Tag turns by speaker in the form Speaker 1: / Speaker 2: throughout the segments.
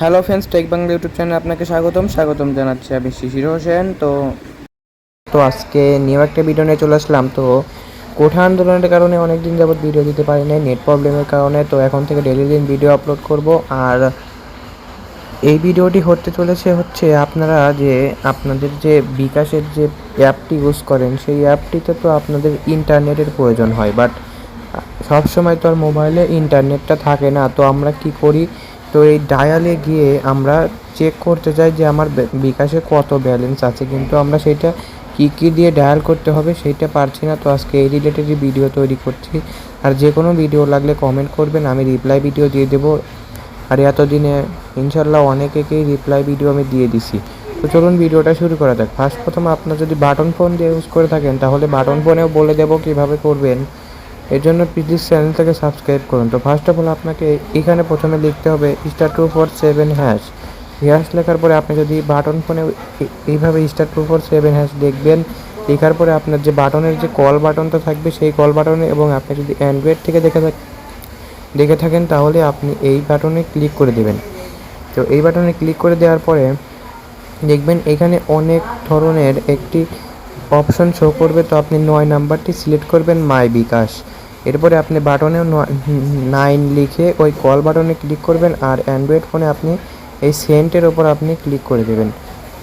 Speaker 1: Hello friends tech Bangla YouTube চ্যানেলে আপনাকে স্বাগতম। স্বাগতম জানাচ্ছি আমি শিশির হোসেন। তো তো আজকে নিউ একটা ভিডিও নিয়ে চলে আসলাম। তো কোঠা আন্দোলনের কারণে অনেক দিন যাবত ভিডিও দিতে পারি নাই নেট প্রবলেমের কারণে। তো এখন থেকে ডেলি দিন ভিডিও আপলোড করব। আর এই ভিডিওটি হতে চলেছে হচ্ছে আপনারা যে, আপনাদের যে বিকাশের যে অ্যাপটি ইউজ করেন, সেই অ্যাপটিতে তো আপনাদের ইন্টারনেটের প্রয়োজন হয়। বাট সব সময় তো আর মোবাইলে ইন্টারনেটটা থাকে না। তো আমরা কি করি? তো এই ডায়ালে গিয়ে আমরা চেক করতে চাই যে আমার বিকাশে কত ব্যালেন্স আছে। কিন্তু আমরা সেটা কী কী দিয়ে ডায়াল করতে হবে সেইটা পারছি না। তো আজকে এই রিলেটেডই ভিডিও তৈরি করছি। আর যে কোনো ভিডিও লাগলে কমেন্ট করবেন, আমি রিপ্লাই ভিডিও দিয়ে দেবো। আর এতদিনে ইনশাল্লাহ অনেকেকেই রিপ্লাই ভিডিও আমি দিয়ে দিছি। তো চলুন ভিডিওটা শুরু করা যাক। ফার্স্ট প্রথম আপনার যদি বাটন ফোন দিয়ে ইউজ করে থাকেন, তাহলে বাটন ফোনেও বলে দেবো কীভাবে করবেন। এর জন্য প্লিজ চ্যানেলটাকে সাবস্ক্রাইব করুন। তো ফার্স্ট অফ অল আপনাকে এখানে প্রথমে লিখতে হবে star two four seven hash hash লেখার পরে আপনি যদি বাটন ফোনে এইভাবে star two four seven hash দেখবেন, লেখার পরে আপনার যে বাটনের যে কল বাটনটা থাকবে, সেই কল বাটনে এবং আপনি যদি অ্যান্ড্রয়েড থেকে দেখে থাকেন দেখে থাকেন, তাহলে আপনি এই বাটনে ক্লিক করে দেবেন। তো এই বাটনে ক্লিক করে দেওয়ার পরে দেখবেন এখানে অনেক ধরনের একটি অপশন শো করবে। তো আপনি নয় নাম্বারটি সিলেক্ট করবেন মাই বিকাশ এরপরে আপনি বাটনে নাইন লিখে ওই কল বাটনে ক্লিক করবেন আর অ্যান্ড্রয়েড ফোনে আপনি এই সেন্টের ওপর আপনি ক্লিক করে দেবেন।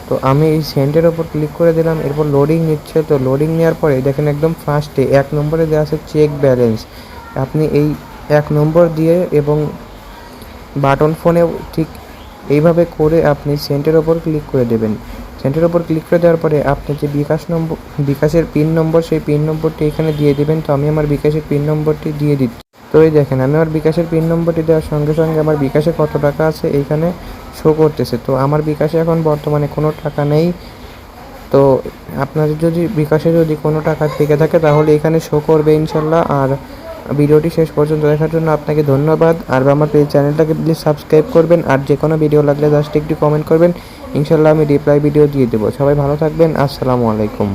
Speaker 1: তো আমি এই সেন্টের ওপর ক্লিক করে দিলাম, এরপর লোডিং নিচ্ছে। তো লোডিং নেওয়ার পরে দেখেন একদম ফার্স্টে এক নম্বরে দেওয়া আছে চেক ব্যালেন্স আপনি এই এক নম্বর দিয়ে এবং বাটন ফোনেও ঠিক এইভাবে করে আপনি সেন্টের ওপর ক্লিক করে দেবেন। সেন্টের ওপর ক্লিক করে দেওয়ার পরে আপনি যে বিকাশ নম্বর বিকাশের পিন নম্বর সেই পিন নম্বরটি এখানে দিয়ে দেবেন। তো আমি আমার বিকাশের পিন নম্বরটি দিয়ে দিচ্ছি। তো এই দেখেন, আমি আমার বিকাশের পিন নম্বরটি দেওয়ার সঙ্গে সঙ্গে আমার বিকাশে কত টাকা আছে এইখানে শো করতেছে। তো আমার বিকাশে এখন বর্তমানে কোনো টাকা নেই। তো আপনাদের যদি, বিকাশে যদি কোনো টাকা থেকে থাকে তাহলে এখানে শো করবে ইনশাল্লাহ। আর ভিডিওটি শেষ পর্যন্ত দেখার জন্য আপনাকে ধন্যবাদ। আর আমার চ্যানেলটাকে প্লিজ সাবস্ক্রাইব করবেন। আর যে কোনো ভিডিও লাগলে জাস্ট একটু কমেন্ট করবেন। ইনশাল্লাহ আমি রিপ্লাই ভিডিও দিয়ে দেবো। সবাই ভালো থাকবেন আসসালামু আলাইকুম।